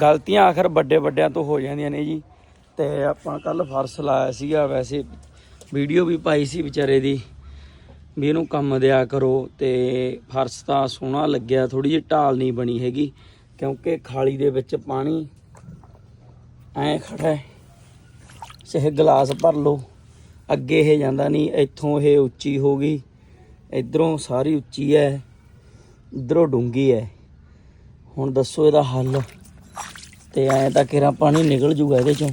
ਗਲਤੀਆਂ ਆਖਰ ਵੱਡੇ ਵੱਡਿਆਂ ਤੋਂ ਹੋ ਜਾਂਦੀਆਂ ਨੇ ਜੀ। ਤੇ ਆਪਾਂ ਕੱਲ ਫਰਸ਼ ਲਾਇਆ ਸੀਗਾ, ਵੈਸੇ ਵੀਡੀਓ ਵੀ ਪਾਈ ਸੀ ਵਿਚਾਰੇ ਦੀ, ਵੀ ਇਹਨੂੰ ਕੰਮ ਦਿਆ ਕਰੋ। ਤੇ ਫਰਸ਼ ਤਾਂ ਸੋਹਣਾ ਲੱਗਿਆ ਥੋੜੀ ਜਿਹੀ ਢਾਲ ਨਹੀਂ ਬਣੀ ਹੈਗੀ, ਕਿਉਂਕਿ ਖਾਲੀ ਦੇ ਵਿੱਚ ਪਾਣੀ ਐ ਖੜਾ ਹੈ। ਚਾਹੇ ਗਲਾਸ ਭਰ ਲਓ, ਅੱਗੇ ਇਹ ਜਾਂਦਾ ਨਹੀਂ, ਇੱਥੋਂ ਇਹ ਉੱਚੀ ਹੋ ਗਈ, ਇਧਰੋਂ ਸਾਰੀ ਉੱਚੀ ਹੈ, ਇਧਰੋਂ ਡੂੰਗੀ ਹੈ। ਹੁਣ ਦੱਸੋ ਇਹਦਾ ਹੱਲ। ਤੇ ਐਂ ਤਾਂ ਕਿਰਾ ਪਾਣੀ ਨਿਕਲ ਜੂਗਾ ਇਹਦੇ ਚੋਂ।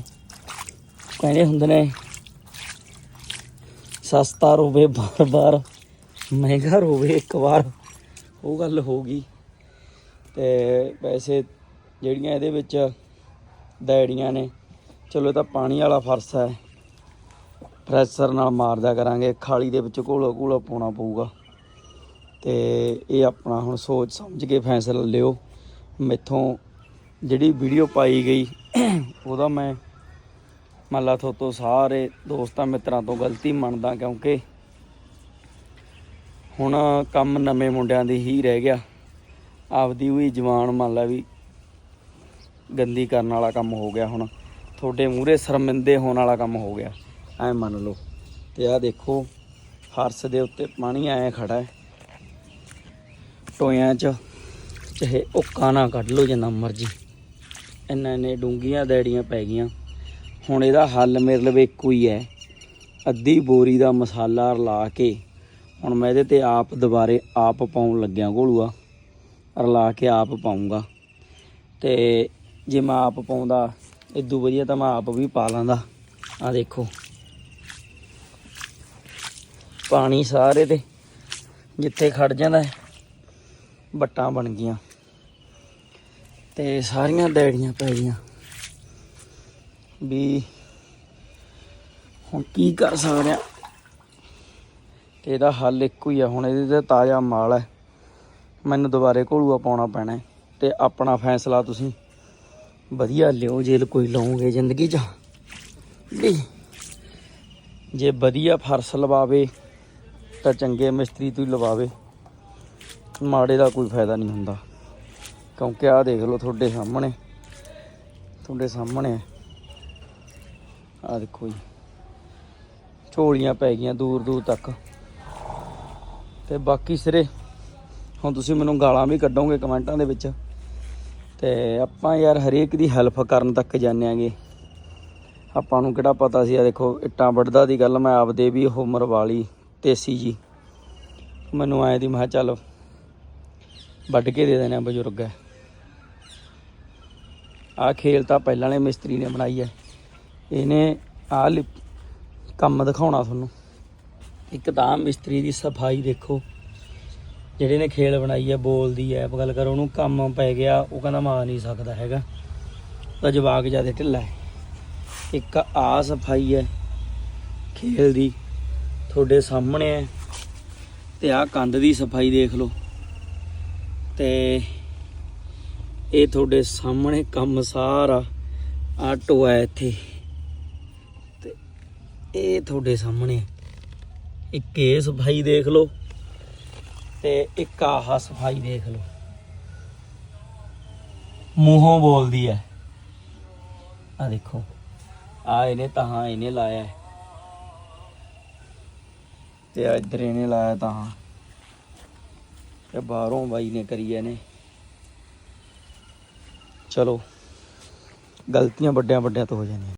ਕਹਿੰਦੇ ਹੁੰਦੇ ਨੇ, ਸਸਤਾ ਰੋਵੇ ਬਾਰ-ਬਾਰ, ਮਹਿੰਗਾ ਰੋਵੇ ਇੱਕ ਵਾਰ। ਉਹ ਗੱਲ ਹੋ ਗਈ। ਤੇ ਵੈਸੇ ਜਿਹੜੀਆਂ ਇਹਦੇ ਵਿੱਚ ਦੈੜੀਆਂ ਨੇ, ਚਲੋ ਇਹ ਤਾਂ ਪਾਣੀ ਵਾਲਾ ਫਰਸ਼ ਹੈ। ਪ੍ਰੈਸ਼ਰ ਨਾਲ ਮਾਰਦਾ ਕਰਾਂਗੇ, ਖਾਲੀ ਦੇ ਵਿੱਚ ਘੋਲੋ ਘੋਲੋ ਪਾਉਣਾ ਪਊਗਾ। ਤੇ ਇਹ ਆਪਣਾ ਹੁਣ ਸੋਚ ਸਮਝ ਕੇ ਫੈਸਲਾ ਲਿਓ। ਮੈਥੋਂ ਜਿਹੜੀ ਵੀਡੀਓ ਪਾਈ ਗਈ, ਉਹਦਾ ਮੈਂ ਮੰਨ ਲਾ ਤੋਂ ਸਾਰੇ ਦੋਸਤਾਂ ਮਿੱਤਰਾਂ ਤੋਂ ਗਲਤੀ ਮੰਨਦਾ ਕਿਉਂਕਿ ਹੁਣ ਕੰਮ ਨਵੇਂ ਮੁੰਡਿਆਂ ਦੀ ਹੀ ਰਹਿ ਗਿਆ। ਆਪਦੀ ਵੀ ਜਵਾਨ ਮੰਨ ਲਾ ਵੀ ਗੰਦੀ ਕਰਨ ਵਾਲਾ ਕੰਮ ਹੋ ਗਿਆ ਹੁਣ। ਤੁਹਾਡੇ ਮੂਹਰੇ ਸ਼ਰਮਿੰਦੇ ਹੋਣ ਵਾਲਾ ਕੰਮ ਹੋ ਗਿਆ। ਐ ਮੰਨ ਲਓ। ਤੇ ਆਹ ਦੇਖੋ ਹਰਸ ਦੇ ਉੱਤੇ ਪਾਣੀ ਐ ਖੜਾ ਹੈ। ਟੋਇਆਂ 'ਚ ਚਾਹੇ ਉੱਕਾ ਨਾ ਕੱਢ ਲਓ ਜਿੰਨਾ ਮਰਜ਼ੀ। ਇੰਨਾ ਇੰਨੇ ਡੂੰਗੀਆਂ ਦੈੜੀਆਂ ਪੈ ਗਈਆਂ। ਹੁਣ ਇਹਦਾ ਹੱਲ ਮੇਰੇ ਲਵੇ ਇੱਕੋ ਹੀ ਹੈ। ਅੱਧੀ ਬੋਰੀ ਦਾ ਮਸਾਲਾ ਰਲਾ ਕੇ, ਹੁਣ ਮੈਂ ਇਹਦੇ ਤੇ ਆਪ ਦੁਬਾਰੇ ਆਪ ਪਾਉਣ ਲੱਗਿਆ ਘੋਲੂਆ। ਰਲਾ ਕੇ ਆਪ ਪਾਉਂਗਾ ਤੇ ਜੇ ਮੈਂ ਆਪ ਪਾਉਂਦਾ ਇਦੋਂ ਵਧੀਆ ਤਾਂ ਮੈਂ ਆਪ ਵੀ ਪਾ ਲਾਂਦਾ। ਆ ਦੇਖੋ। ਪਾਣੀ ਸਾਰੇ ਤੇ ਜਿੱਥੇ ਖੜ ਜਾਂਦਾ ਹੈ ਬੱਟਾਂ ਬਣ ਗਈਆਂ। ਤੇ ਸਾਰੀਆਂ ਡੈੜੀਆਂ ਪੈ ਗਈਆਂ। ਵੀ ਹੁਣ ਕੀ ਕਰ ਸਕਦੇ ਆ? ਤੇ ਇਹਦਾ ਹੱਲ ਇੱਕੋ ਹੀ ਆ। ਹੁਣ ਇਹਦੇ ਤੇ ਤਾਜ਼ਾ ਮਾਲ ਹੈ ਮੈਨੂੰ ਦੁਬਾਰੇ ਘੋਲੂਆ ਪਾਉਣਾ ਪੈਣਾ ਹੈ ਤੇ ਆਪਣਾ ਫੈਸਲਾ ਤੁਸੀਂ ਵਧੀਆ ਲਿਓ ਜੇ ਕੋਈ ਲਓਗੇ ਜ਼ਿੰਦਗੀ 'ਚ। ਨਹੀਂ ਜੇ ਵਧੀਆ ਫਰਸ਼ ਲਵਾਵੇ ਤਾਂ ਚੰਗੇ ਮਿਸਤਰੀ ਤੋਂ ਹੀ ਲਵਾਵੇ। ਮਾੜੇ ਦਾ ਕੋਈ ਫਾਇਦਾ ਨਹੀਂ ਹੁੰਦਾ। ਕਿਉਂਕਿ ਆਹ ਦੇਖ ਲਓ ਤੁਹਾਡੇ ਸਾਹਮਣੇ। ਤੁਹਾਡੇ ਸਾਹਮਣੇ ਆਹ ਦੇਖੋ ਜੀ। ਝੋਲੀਆਂ ਪੈ ਗਈਆਂ ਦੂਰ ਦੂਰ ਤੱਕ। ਤੇ ਬਾਕੀ ਸਿਰੇ, ਹੁਣ ਤੁਸੀਂ ਮੈਨੂੰ ਗਾਲਾਂ ਵੀ ਕੱਢੋਗੇ ਕਮੈਂਟਾਂ ਦੇ ਵਿੱਚ। ਤੇ ਆਪਾਂ ਯਾਰ ਹਰੇਕ ਦੀ ਹੈਲਪ ਕਰਨ ਤੱਕ ਜਾਂਦੇ ਆਂਗੇ। ਆਪਾਂ ਨੂੰ ਕਿਹੜਾ ਪਤਾ ਸੀ ਆ ਦੇਖੋ, ਇੱਟਾਂ ਵੱਢਦਾ ਦੀ ਗੱਲ, ਮੈਂ ਆਪਦੇ ਵੀ ਉਹ ਮਰਵਾਲੀ ਤੇਸੀ ਜੀ। ਮੈਨੂੰ ਆਏ ਦੀ ਮੈਂ ਕਿਹਾ ਚੱਲ, ਵੱਢ ਕੇ ਦੇ ਦੇਣਾ ਬਜ਼ੁਰਗ। ਹੈ ਆ ਖੇਲ ਤਾਂ ਪਹਿਲਾਂ ਵਾਲੇ ਮਿਸਤਰੀ ਨੇ ਬਣਾਈ ਹੈ। ਇਹਨੇ ਆ ਕੰਮ ਦਿਖਾਉਣਾ ਤੁਹਾਨੂੰ। ਇੱਕ ਤਾਂ ਮਿਸਤਰੀ ਦੀ ਸਫ਼ਾਈ ਦੇਖੋ। ਜਿਹੜੇ ਨੇ ਖੇਲ ਬਣਾਈ ਹੈ ਬੋਲਦੀ ਹੈ ਗੱਲ ਕਰ, ਉਹਨੂੰ ਕੰਮ ਪੈ ਗਿਆ, ਉਹ ਕਹਿੰਦਾ ਮਾਰ ਨਹੀਂ ਸਕਦਾ ਹੈਗਾ। ਤਾਂ ਜਵਾਕ ਜ਼ਿਆਦਾ ਢਿੱਲਾ ਹੈ। ਇੱਕ ਆ ਸਫ਼ਾਈ ਹੈ ਖੇਲ ਦੀ, ਤੁਹਾਡੇ ਸਾਹਮਣੇ ਹੈ। ਤੇ ਆ ਕੰਧ ਦੀ ਸਫ਼ਾਈ ਦੇਖ ਲਓ। ਤੇ ਇਹ ਤੁਹਾਡੇ ਸਾਹਮਣੇ ਕੰਮ ਸਾਰਾ ਆਟੋ ਹੈ ਇੱਥੇ। ਤੇ ਇਹ ਤੁਹਾਡੇ ਸਾਹਮਣੇ ਇੱਕ ਇਹ ਸਫ਼ਾਈ ਦੇਖ ਲਓ ਤੇ ਇੱਕ ਆਹ ਸਫ਼ਾਈ ਦੇਖ ਲਓ। ਮੂੰਹੋਂ ਬੋਲਦੀ ਹੈ ਆ ਦੇਖੋ ਆ ਇਹਨੇ ਤਾਂ ਇਹਨੇ ਲਾਇਆ ਤੇ ਆ ਇੱਧਰ ਇਹਨੇ ਲਾਇਆ ਤਾਂ ਤੇ ਬਾਹਰੋਂ ਬਾਈ ਨੇ ਕਰੀ ਇਹਨੇ। ਚਲੋ ਗਲਤੀਆਂ ਵੱਡਿਆਂ ਵੱਡਿਆਂ ਤੋਂ ਹੋ ਜਾਂਦੀਆਂ